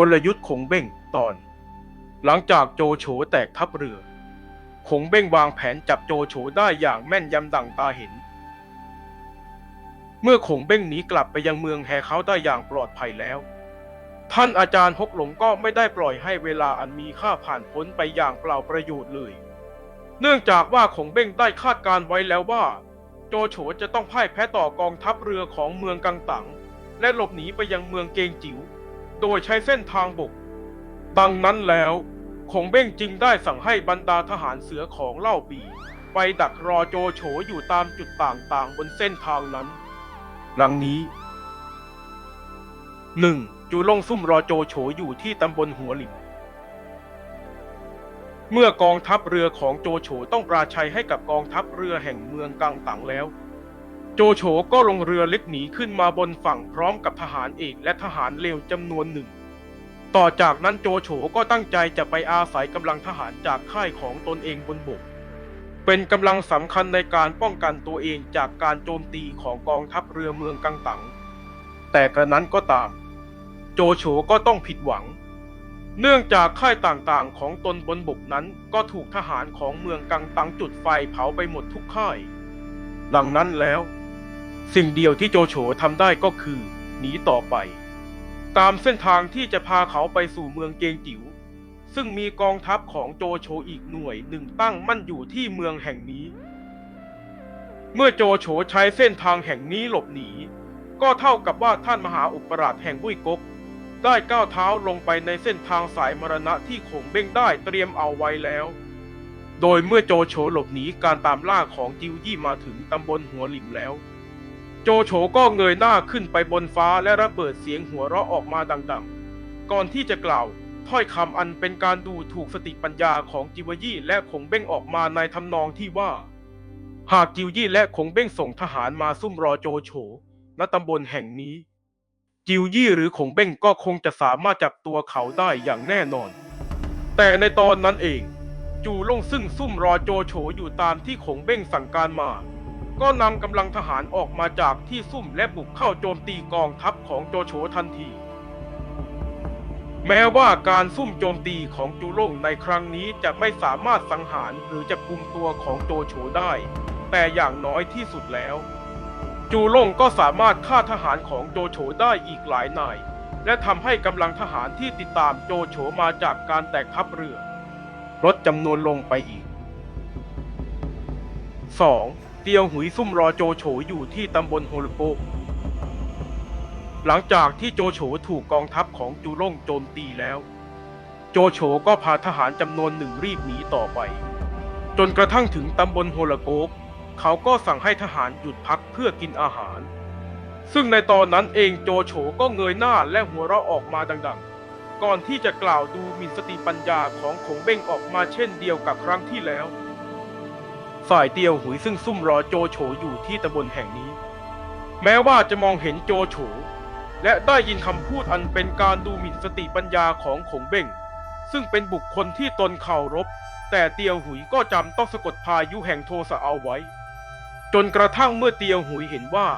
กลยุทธ์ขงเบ้งตอน หลังจากโจโฉแตกทัพเรือ ขงเบ้งวางแผนจับโจโฉได้อย่างแม่นยำดังตาเห็น เมื่อขงเบ้งหนีกลับไปยังเมืองแฮเขาได้อย่างปลอดภัยแล้ว ท่านอาจารย์ฮกหลงก็ไม่ได้ปล่อยให้เวลาอันมีค่าผ่านพ้นไปอย่างเปล่าประโยชน์เลย เนื่องจากว่าขงเบ้งได้คาดการไว้แล้วว่า โจโฉจะต้องพ่ายแพ้ต่อกองทัพเรือของเมืองกังตังและหลบหนีไปยังเมืองเกงจิ๋ว โดยใช้เส้นทางบก ดังนั้นแล้วคงเบ้งจึงได้สั่งให้บรรดาทหารเสือของเล่าปี ไปดักรอโจโฉอยู่ตามจุดต่างๆ บนเส้นทางนั้นหลังนี้ 1. จูลงซุ่มรอโจโฉอยู่ที่ตำบลหัวหลิมเมื่อกองทัพเรือของโจโฉต้องปราชัยให้กับกองทัพเรือแห่งเมืองกังตังแล้ว โจโฉก็ลงเรือเล็กหนีขึ้นมาบนฝั่งพร้อมกับทหารเอกและทหารเลวจำนวนหนึ่ง ต่อจากนั้นโจโฉก็ตั้งใจจะไปอาศัยกำลังทหารจากค่ายของตนเองบนบก เป็นกำลังสำคัญในการป้องกันตัวเองจากการโจมตีของกองทัพเรือเมืองกังตัง แต่กระนั้นก็ตาม โจโฉก็ต้องผิดหวัง เนื่องจากค่ายต่างๆของตนบนบกนั้นก็ถูกทหารของเมืองกังตังจุดไฟเผาไปหมดทุกค่ายดังนั้นแล้ว สิ่งเดียวที่โจโฉทำได้ก็คือ หนีต่อไป ตามเส้นทางที่จะพาเขาไปสู่เมืองเกงจิ๋วซึ่งมีกองทัพของโจโฉอีกหน่วยหนึ่งตั้งมั่นอยู่ที่เมืองแห่งนี้ เมื่อโจโฉใช้เส้นทางแห่งนี้หลบหนี ก็เท่ากับว่าท่านมหาอุปราชแห่งบุยกก ได้ก้าวเท้าลงไปในเส้นทางสายมรณะที่ขงเบ้งได้เตรียมเอาไว้แล้ว โดยเมื่อโจโฉหลบหนีการตามล่าของจิวยี่มาถึงตำบลหัวหลิมแล้ว โจโฉก็เงยหน้าขึ้นไปบนฟ้าและระเบิดเสียงหัวเราะออกมาดังๆ ก่อนที่จะกล่าวถ้อยคำอันเป็นการดูถูกสติปัญญาของจิวยี่และขงเบ้งออกมาในทำนองที่ว่า หากจิวยี่และขงเบ้งส่งทหารมาซุ่มรอโจโฉณตำบลแห่งนี้ จิวยี่หรือขงเบ้งก็คงจะสามารถจับตัวเขาได้อย่างแน่นอน แต่ในตอนนั้นเอง จูล่งซึ่งซุ่มรอโจโฉอยู่ตามที่ขงเบ้งสั่งการมา ก็นำกำลังทหารออกมาจากที่ซุ่มและบุกเข้าโจมตีกองทัพของโจโฉทันที แม้ว่าการซุ่มโจมตีของจูล่งในครั้งนี้จะไม่สามารถสังหารหรือจะกุมตัวของโจโฉได้ แต่อย่างน้อยที่สุดแล้ว จูล่งก็สามารถฆ่าทหารของโจโฉได้อีกหลายนาย และทำให้กำลังทหารที่ติดตามโจโฉมาจากการแตกทัพเรือลดจำนวนลงไปอีก 2. เตียวหุยซุ่มรอโจโฉอยู่ที่ตำบลโฮลโกะหลังจากที่โจโฉถูกกองทัพของจูล่งโจมตีแล้ว โจโฉก็พาทหารจำนวนหนึ่งรีบหนีต่อไป จนกระทั่งถึงตำบลโฮลโกะเขาก็สั่งให้ทหารหยุดพักเพื่อกินอาหาร ซึ่งในตอนนั้นเองโจโฉก็เงยหน้าและหัวเราะออกมาดังๆ ก่อนที่จะกล่าวดูหมิ่นสติปัญญาของขงเบ้งออกมาเช่นเดียวกับครั้งที่แล้ว ฝ่ายเตียวหุยซึ่งซุ่มรอโจโฉอยู่ที่ตำบลแห่งนี้ แม้ว่าจะมองเห็นโจโฉและได้ยินคำพูดอันเป็นการดูหมิ่นสติปัญญาของขงเบ้งซึ่งเป็นบุคคลที่ตนเคารพแต่เตียวหุยก็จำต้องสะกดพายุแห่งโทสะเอาไว้ จนกระทั่งเมื่อเตียวหุยเห็นว่า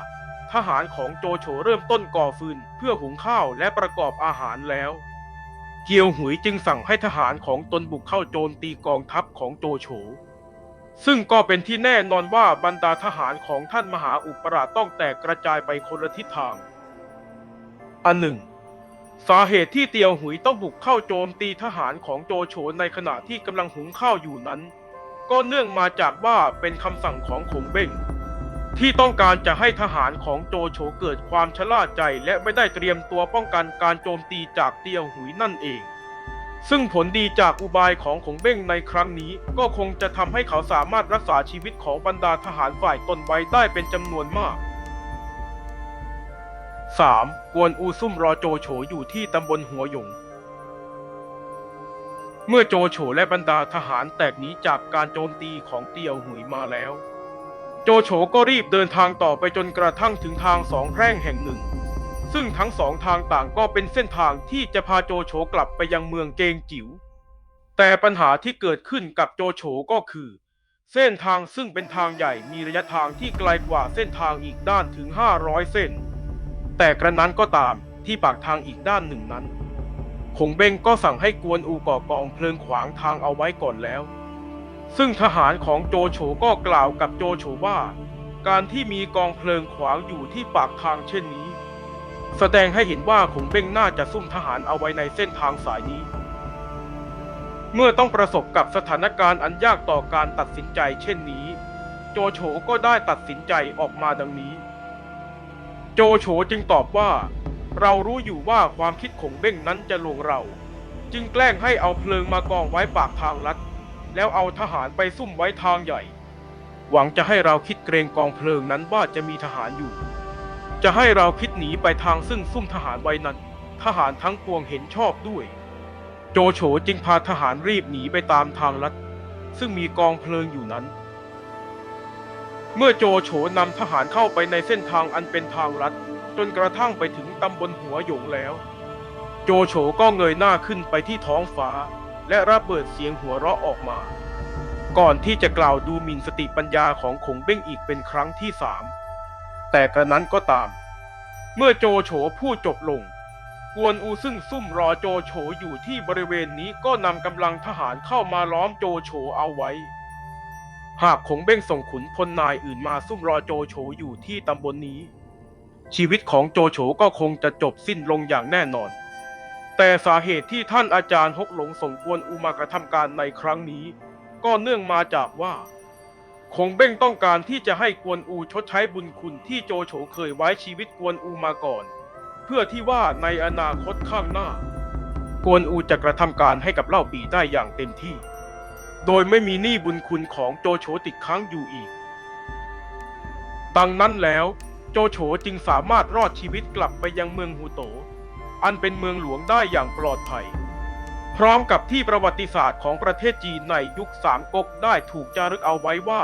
ทหารของโจโฉเริ่มต้นก่อฟืนเพื่อหุงข้าวและประกอบอาหารแล้ว เกียวหุยจึงสั่งให้ทหารของตนบุกเข้าโจมตีกองทัพของโจโฉ ซึ่งก็เป็นที่แน่นอนว่าบรรดาทหารของท่านมหาอุปราชต้องแตกกระจายไปคนละทิศทาง อันหนึ่ง สาเหตุที่เตียวหุยต้องบุกเข้าโจมตีทหารของโจโฉในขณะที่กำลังหุงข้าวอยู่นั้น ก็เนื่องมาจากว่าเป็นคำสั่งของขงเบ้งที่ต้องการจะให้ทหารของโจโฉเกิดความชะล่าใจและไม่ได้เตรียมตัวป้องกันการโจมตีจากเตียวหุยนั่นเอง ซึ่งผลดีจากอุบายของขงเบ้งในครั้งนี้ ก็คงจะทำให้เขาสามารถรักษาชีวิตของบรรดาทหารฝ่ายตนไว้ได้เป็นจำนวนมาก 3. กวนอูซุ่มรอโจโฉอยู่ที่ตำบลหัวหยง เมื่อโจโฉและบรรดาทหารแตกหนีจากการโจมตีของเตียวหุยมาแล้ว โจโฉก็รีบเดินทางต่อไปจนกระทั่งถึงทางสองแพร่งแห่งหนึ่ง ซึ่งทั้งสองทางต่างก็เป็นเส้นทางที่จะพาโจโฉกลับไปยังเมืองเกงจิ๋ว แต่ปัญหาที่เกิดขึ้นกับโจโฉก็คือ เส้นทางซึ่งเป็นทางใหญ่มีระยะทางที่ไกลกว่าเส้นทางอีกด้านถึง 500 เส้น แต่กระนั้นก็ตามที่ปากทางอีกด้านหนึ่งนั้นคงเบ้งก็สั่งให้กวนอูก่อกองเพลิงขวางทางเอาไว้ก่อนแล้ว ซึ่งทหารของโจโฉก็กล่าวกับโจโฉว่า การที่มีกองเพลิงขวางอยู่ที่ปากทางเช่นนี้ แสดงให้เห็นว่าคงเบ้งน่าจะซุ่มทหารเอาไว้ในเส้นทางสายนี้ เมื่อต้องประสบกับสถานการณ์อันยากต่อการตัดสินใจเช่นนี้ โจโฉก็ได้ตัดสินใจออกมาดังนี้ โจโฉจึงตอบว่า เรารู้อยู่ว่าความคิดของเบ้งนั้นจะลวงเรา จึงแกล้งให้เอาเพลิงมากองไว้ปากทางลัด แล้วเอาทหารไปซุ่มไว้ทางใหญ่ หวังจะให้เราคิดเกรงกองเพลิงนั้นว่าจะมีทหารอยู่ จะให้เราคิดหนีไปทางซึ่งซุ่มทหารไว้นั้น ทหารทั้งปวงเห็นชอบด้วย โจโฉจึงพาทหารรีบหนีไปตามทางลัด ซึ่งมีกองเพลิงอยู่นั้น เมื่อโจโฉนำทหารเข้าไปในเส้นทางอันเป็นทางลัด จนกระทั่งไปถึงตำบลหัวหยงแล้ว โจโฉก็เงยหน้าขึ้นไปที่ท้องฟ้า และระเบิดเสียงหัวเราะออกมา ก่อนที่จะกล่าวดูหมิ่นสติปัญญาของขงเบ้งอีกเป็นครั้งที่สาม แต่กระนั้นก็ตาม เมื่อโจโฉพูดจบลง กวนอูซึ่งซุ่มรอโจโฉอยู่ที่บริเวณนี้ก็นำกำลังทหารเข้ามาล้อมโจโฉเอาไว้ หากขงเบ้งส่งขุนพลนายอื่นมาซุ่มรอโจโฉอยู่ที่ตำบลนนี้ ชีวิตของโจโฉก็คงจะจบสิ้นลงอย่างแน่นอน แต่สาเหตุที่ท่านอาจารย์ฮกหลงส่งกวนอูมากระทำการในครั้งนี้ ก็เนื่องมาจากว่า คงเบ้งต้องการที่จะให้กวนอูชดใช้บุญคุณที่โจโฉเคยไว้ชีวิตกวนอูมาก่อน เพื่อที่ว่าในอนาคตข้างหน้า กวนอูจะกระทำการให้กับเล่าปีได้อย่างเต็มที่ โดยไม่มีหนี้บุญคุณของโจโฉติดค้างอยู่อีก ดังนั้นแล้วโจโฉจึงสามารถรอดชีวิตกลับไปยังเมืองฮูโต อันเป็นเมืองหลวงได้อย่างปลอดภัย พร้อมกับที่ประวัติศาสตร์ของประเทศจีนในยุคสามก๊กได้ถูกจารึกเอาไว้ว่า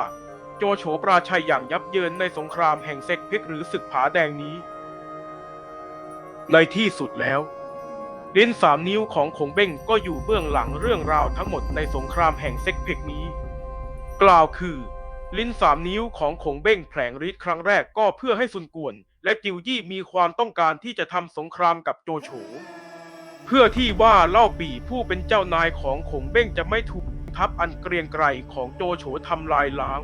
โจโฉปราชัยอย่างยับเยินในสงครามแห่งเซ็กเพกหรือศึกผาแดงนี้ ในที่สุดแล้วลิ้นสามนิ้วของคงเบ้งก็อยู่เบื้องหลังเรื่องราวทั้งหมดในสงครามแห่งเซ็กเพกนี้ กล่าวคือ ลิ้นสามนิ้วของคงเบ้งแผลงฤทธิ์ครั้งแรกก็เพื่อให้ซุนกวน และจิวยี่มีความต้องการที่จะทำสงครามกับโจโฉ เพื่อที่ว่าเล่าปีผู้เป็นเจ้านายของขงเบ้งจะไม่ถูกทัพอันเกรียงไกรของโจโฉทำลายล้าง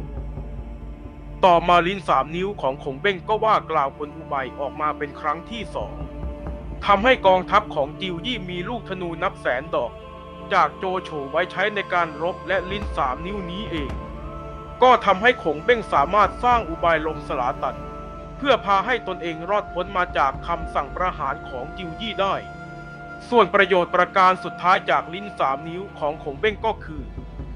ต่อมาลิ้นสามนิ้วของขงเบ้งก็ว่ากล่าวผลอุบายออกมาเป็นครั้งที่สองทำให้กองทัพของจิวยี่มีลูกธนูนับแสนดอก จากโจโฉไว้ใช้ในการรบและลิ้นสามนิ้วนี้เอง ก็ทำให้ขงเบ้งสามารถสร้างอุบายลมสลาตัน เพื่อพาให้ตนเองรอดพ้นมาจากคำสั่งประหารของจิวยี่ได้ ส่วนประโยชน์ประการสุดท้ายจากลิ้นสามนิ้วของขงเบ้งก็คือ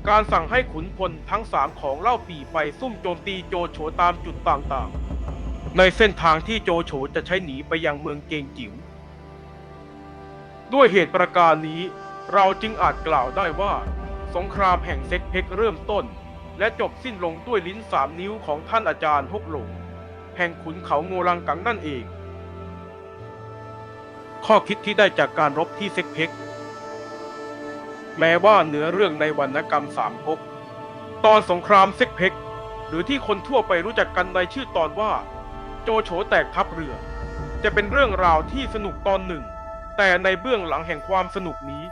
การสั่งให้ขุนพลทั้งสามของเล่าปีไปซุ่มโจมตีโจโฉตามจุดต่างๆ ในเส้นทางที่โจโฉจะใช้หนีไปยังเมืองเกงจิ๋วด้วยเหตุประการนี้ เราจึงอาจกล่าวได้ว่า สงครามแห่งเซ็กเพกเริ่มต้น และจบสิ้นลงด้วยลิ้นสามนิ้วของท่านอาจารย์ฮกหลงแห่งขุนเขาโงรังกังนั่นเอง ข้อคิดที่ได้จากการรบที่เซ็กเพ็กแม้ว่าเนื้อเรื่องในวรรณกรรมสามก๊กตอนสงครามเซ็กเพ็กหรือที่คนทั่วไปรู้จักกันในชื่อตอนว่า โจโฉแตกทัพเรือ จะเป็นเรื่องราวที่สนุกตอนหนึ่ง แต่ในเบื้องหลังแห่งความสนุกนี้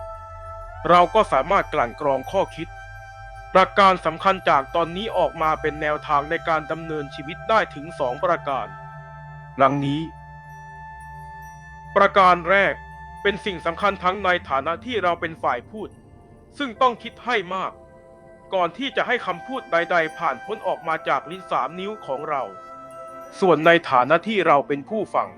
เราก็สามารถกลั่นกรองข้อคิดประการสำคัญจากตอนนี้ออกมาเป็นแนวทางในการดำเนินชีวิตได้ถึงสองประการดังนี้ ประการแรกเป็นสิ่งสำคัญทั้งในฐานะที่เราเป็นฝ่ายพูด ซึ่งต้องคิดให้มาก ก่อนที่จะให้คำพูดใด ๆ ผ่านพ้นออกมาจากลิ้นสามนิ้วของเรา ส่วนในฐานะที่เราเป็นผู้ฟัง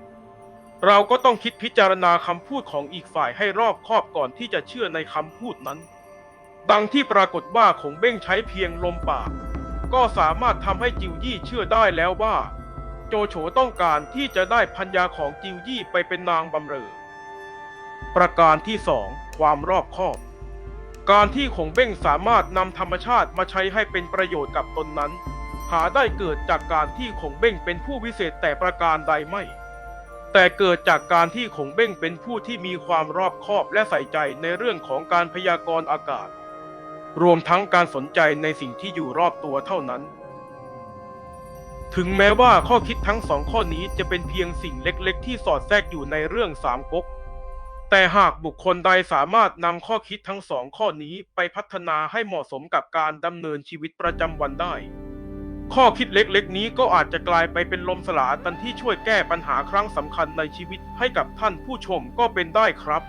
เราก็ต้องคิดพิจารณาคำพูดของอีกฝ่ายให้รอบคอบก่อนที่จะเชื่อในคำพูดนั้น ดังที่ปรากฏว่าคงเบ้งใช้เพียงลมปาก ก็สามารถทำให้จิวยี่เชื่อได้แล้วว่า โจโฉต้องการที่จะได้พัญญาของจิวยี่ไปเป็นนางบำเรอ ประการที่สองความรอบคอบ การที่คงเบ้งสามารถนำธรรมชาติมาใช้ให้เป็นประโยชน์กับตนนั้น หาได้เกิดจากการที่คงเบ้งเป็นผู้วิเศษแต่ประการใดไม่ แต่เกิดจากการที่คงเบ้งเป็นผู้ที่มีความรอบคอบและใส่ใจในเรื่องของการพยากรณ์อากาศ รวมทั้งการสนใจในสิ่งที่อยู่รอบตัวเท่านั้น ถึงแม้ว่าข้อคิดทั้งสองข้อนี้จะเป็นเพียงสิ่งเล็กๆ ที่สอดแทรกอยู่ในเรื่องสามก๊ก แต่หากบุคคลใดสามารถนำข้อคิดทั้งสองข้อนี้ไปพัฒนาให้เหมาะสมกับการดำเนินชีวิตประจำวันได้ ข้อคิดเล็กๆ นี้ก็อาจจะกลายไปเป็นลมสลาตันที่ช่วยแก้ปัญหาครั้งสำคัญในชีวิตให้กับท่านผู้ชมก็เป็นได้ครับ